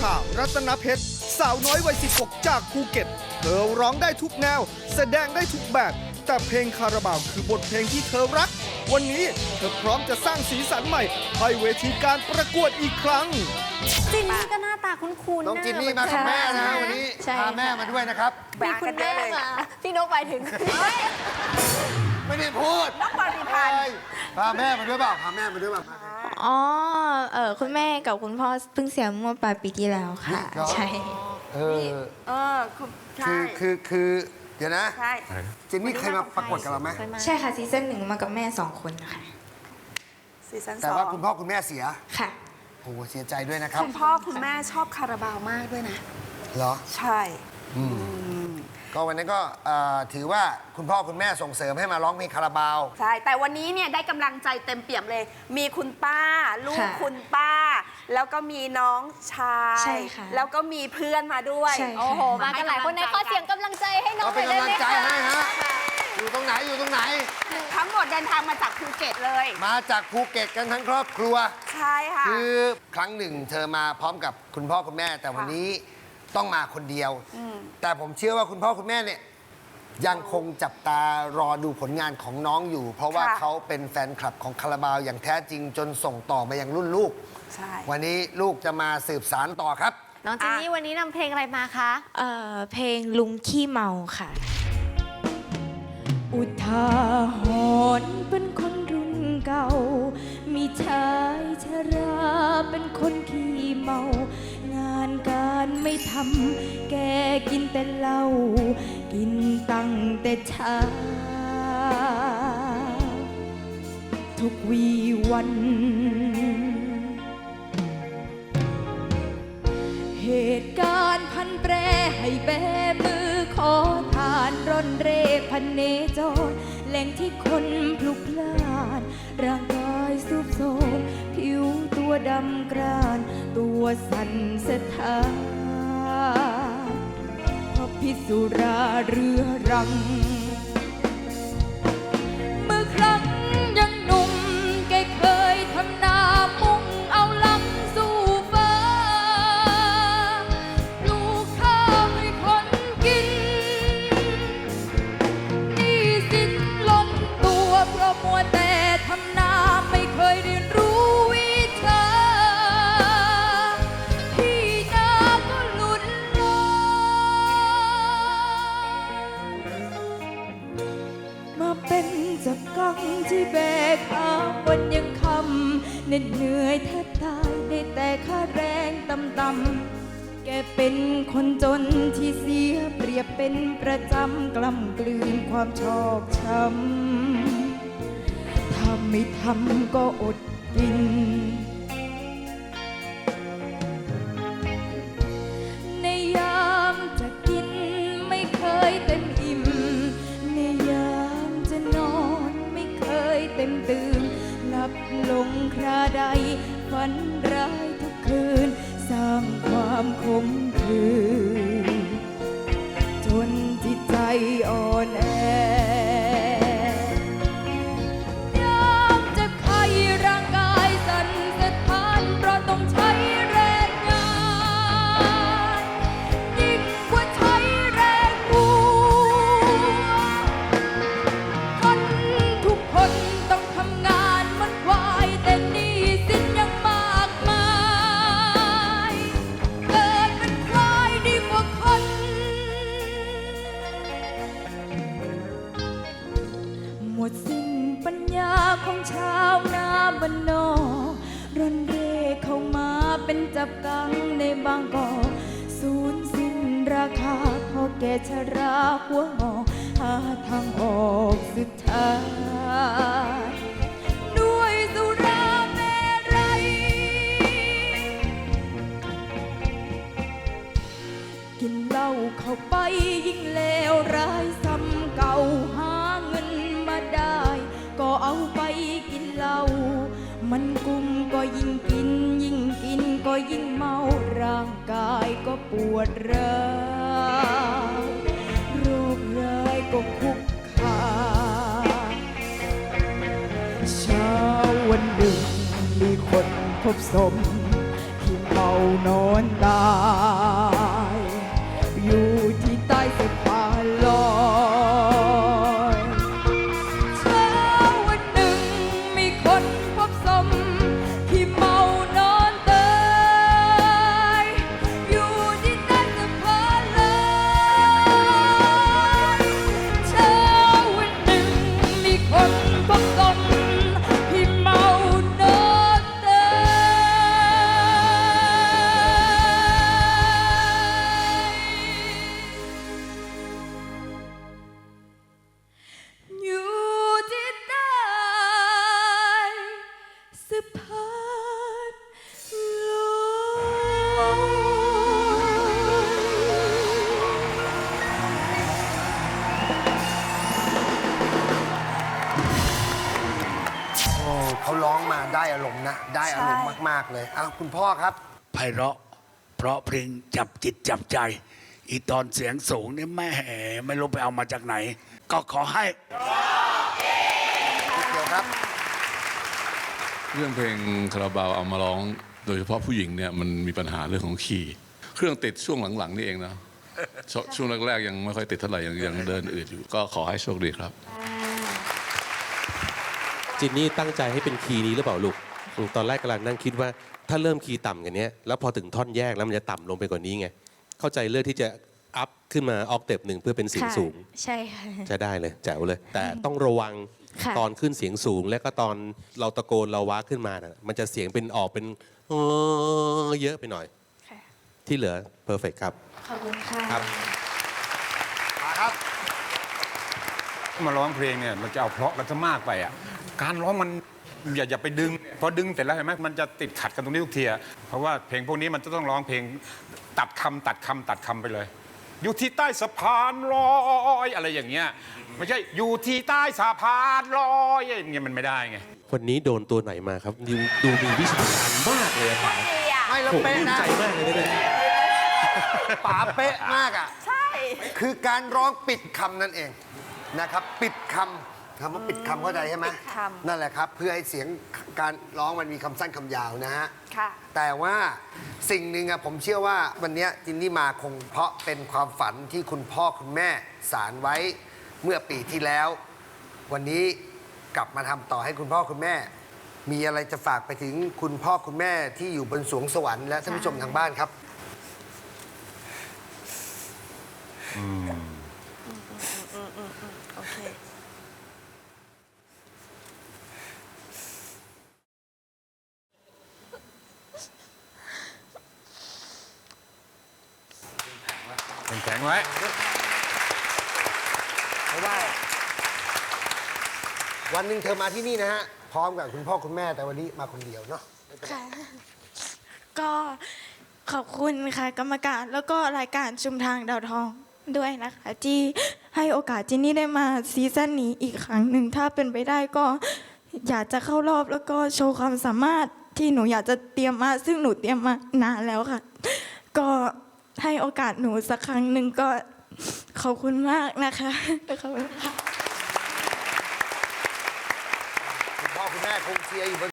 ชา รัตนเพชร สาวน้อยวัย 16 จากภูเก็ต เธอร้องได้ทุกแนว แสดงได้ทุกแบบ แต่เพลงคาราบาวคือบทเพลงที่เธอรัก วันนี้เธอพร้อมจะสร้างสีสันใหม่ ให้เวทีการประกวดอีกครั้ง จินนี่ก็หน้าตาคุ้นๆน้องจินนี่มาหกับเหแม่อนะกัวันนี้ใช่พาแม่มาด้วยนะครับ มีคุณแม่มาพี่นกไปถึง ไม่ได้พูดน้องปริพันธ์เอ้ยพาแม่มาด้วยเปล่าพาแม่มาด้วยเปล่า อ๋อเออคุณแม่กับคุณพ่อเพิ่งเสียเมื่อปลายปีที่แล้วค่ะเหรอใช่ เออเออคุณใช่คือคือคือเดี๋ยวนะใช่จินนี่เคยมาประกวดกับเราไหมใช่ค่ะซีซั่นหนึ่งมากับแม่สองคนค่ะซีซั่นสแต่อว่างคุณพ่อคุณแม่เสียค่ะโอ้โหเสียใจด้วยนะครับ คุณพ่อคุณแม่ชอบคาราบาวมากด้วยนะเหรอ ใช่ ก็วันนี้ก็เอ่อถือว่าคุณพ่อคุณแม่ส่งเสริมให้มาร้องเพลงคาราบาว ใช่ แต่วันนี้เนี่ยได้กำลังใจเต็มเปี่ยมเลย มีคุณป้า ลูกค่ะคุณป้า แล้วก็มีน้องชาย ใช่ค่ะแล้วก็มีเพื่อนมาด้วย ใช่ค่ะ โอ้โห มากันหลายคนในข้อเสียงกำลังใจให้น้องก็หเป็นน่อยได้กำลัไหงมใจคะให้ฮะอยู่ตรงไหนอยู่ตรงไหน ทั้งหมดเดินทางมาจากภูเก็ตเลย มาจากภูเก็ตกันทั้งครอบครัว ใช่ค่ะ คือครั้งหนึ่งเธอมาพร้อมกับคุณพ่อคุณแม่ แต่วันนี้ ต้องมาคนเดียว แต่ผมเชื่อว่าคุณพ่อคุณแม่เนี่ยยังคงจับตารอดูผลงานของน้องอยู่ เพราะว่าค่ะ เขาเป็นแฟนคลับของคาราบาวอย่างแท้จริงจนส่งต่อมายังรุ่นลูก ใช่ วันนี้ลูกจะมาสืบสารต่อครับ น้องจินนี่วันนี้นำเพลงอะไรมาคะ เอ่อเพลงลุงขี้เมาค่ะ อุทาหรณ์เป็นคนรุ่นเก่า มีชายชราเป็นคนขี้เมางานการไม่ ทำแกกินแต่เหล้ากินตั้งแต่เช้า ทุกวีวัน เหตุการณ์พันแปรให้แบมือขอทานร่อนเร่พันเนจรแหล่งที่คนพลุกพล่าน ร่างกายสุบโทมผิวตัวดำกราน ตัวสั่นสะท้าน พิสุราเรือรัง เมื่อครั้งยังหนุ่มแกเคยทำนามุ่งเอาลำสู่ฟ้าปลูกข้าวให้คนกินนี่สินล้นตัวเพราะมัวแต่ ที่แบกหาวันยังคำเหน็ดเหนื่อยแทบตายได้แต่ค่าแรงต่ำๆแกเป็นคนจนที่เสียเปรียบเป็นประจำกล้ำกลืนความชอกช้ำถ้าไม่ทำก็อดกิน ลงคราใดฝันร้ายทุกคืน สร้างความขมขื่นจนจิตใจอ่อนแอ บ้านนอกร่อนเร่เข้ามาเป็นจับกังในบางกอกสูญสิ้นราคาพอแก่ชราหัวงอกหาทางออกสุดท้ายด้วยสุราเมรัยกินเหล้าเข้าไปยิ่งเลวร้าย ยิ่งเมาร่างกายก็ปวดร้าวโรคร้ายก็คุกคามเช้าวันหนึ่งมีคนพบสมที่เมานอนตาย นะ ได้อารมณ์มาก ๆ เลยอ้าวคุณพ่อครับ ไพเราะ เพราะเพลงจับจิตจับใจ อีตอนเสียงสูงนี่แม่ไม่รู้ไปเอามาจากไหน ก็ขอให้เดี๋ยวครับ เรื่องเพลงคาราบาวเอามาร้อง โดยเฉพาะผู้หญิงเนี่ยมันมีปัญหาเรื่องของคีย์เครื่องติดช่วงหลังๆนี่เองนะชช่วงแรกๆยังไม่ค่อยติดเท่าไหร่ยังยังเดินอืดอยู่ก็ขอให้โชคดีครับ จินนี่ตั้งใจให้เป็นคีย์นี้หรือเปล่าลูกอืม ตอนแรกกำลังนั่งคิดว่าถ้าเริ่มคีย์ต่ำกันเนี้ยแล้วพอถึงท่อนแยกแล้วมันจะต่ำลงไปกว่านี้ไง เข้าใจเลือกที่จะอัพขึ้นมาออกเต็ปหนึ่งเพื่อเป็นเสียงสูง ใช่ค่ะใช้ได้เลยแจ๋วเลย แต่ต้องระวังค่ะ ตอนขึ้นเสียงสูง และก็ตอนเราตะโกนเราว้าขึ้นมานะมันจะเสียงเป็นออกเป็นเออเยอะไปหน่อย ค่ะ ที่เหลือเพอร์เฟกครับขอบคุณค่ะ ครับ มาครับ มาร้องเพลงเนี่ยเราจะเอาเพราะกันซะมากไปอะ การร้องมัน อย่าอย่าไปดึงพอดึงเสร็จแล้วเห็นไหมมันจะติดขัดกันตรงนี้ทุกทีอะเพราะว่าเพลงพวกนี้มันจะต้องร้องเพลงตัดคำตัดคำตัดคำไปเลย อยู่ที่ใต้สะพานลอยอะไรอย่างเงี้ยไม่ใช่อยู่ที่ใต้สะพานลอยอย่างเงี้ยมันไม่ได้ไง วันนี้โดนตัวไหนมาครับดูดูมีวิชาการมากเลยอะป๋าไม่แล้วผมเป๊ะภูมินะใจมากเลยนะเนี่ยป๋าเป๊ะมากอะ ใช่ คือการร้องปิดคำนั่นเองนะครับ ปิดคำ คำว่าปิดคำเข้าใจใช่ไหมปิดคำ นั่นแหละครับ เพื่อให้เสียงการร้องมันมีคำสั้นคำยาวนะฮะ ค่ะ แต่ว่าสิ่งหนึ่งอะผมเชื่อว่าวันเนี้ยจินนี่มาคงเพราะเป็นความฝันที่คุณพ่อคุณแม่สารไว้เมื่อปีที่แล้ว วันนี้กลับมาทำต่อให้คุณพ่อคุณแม่ มีอะไรจะฝากไปถึงคุณพ่อคุณแม่ที่อยู่บนสวงสวรรค์และท่านผู้ชมทางบ้านครับโแข็งไว้ เพราะว่า วันหนึ่งเธอมาที่นี่นะฮะ พร้อมกับคุณพ่อคุณแม่แต่วันนี้มาคนเดียวเนาะค่ะ ก็ขอบคุณค่ะกรรมการแล้วก็รายการชุมทางดาวทองด้วยนะคะ ที่ให้โอกาสจินนี่ได้มาซีซั่นนี้อีกครั้งหนึ่งถ้าเป็นไปได้ก็อยากจะเข้ารอบแล้วก็โชว์ความสามารถที่หนูอยากจะเตรียมมา ซึ่งหนูเตรียมมานานแล้วค่ะ ก็ ให้โอกาสหนูสักครั้งหนึ่งก็ขอบคุณมากนะคะขอบคุณค่ะ คุณพ่อคุณแม่คงเชียร์อยู่บน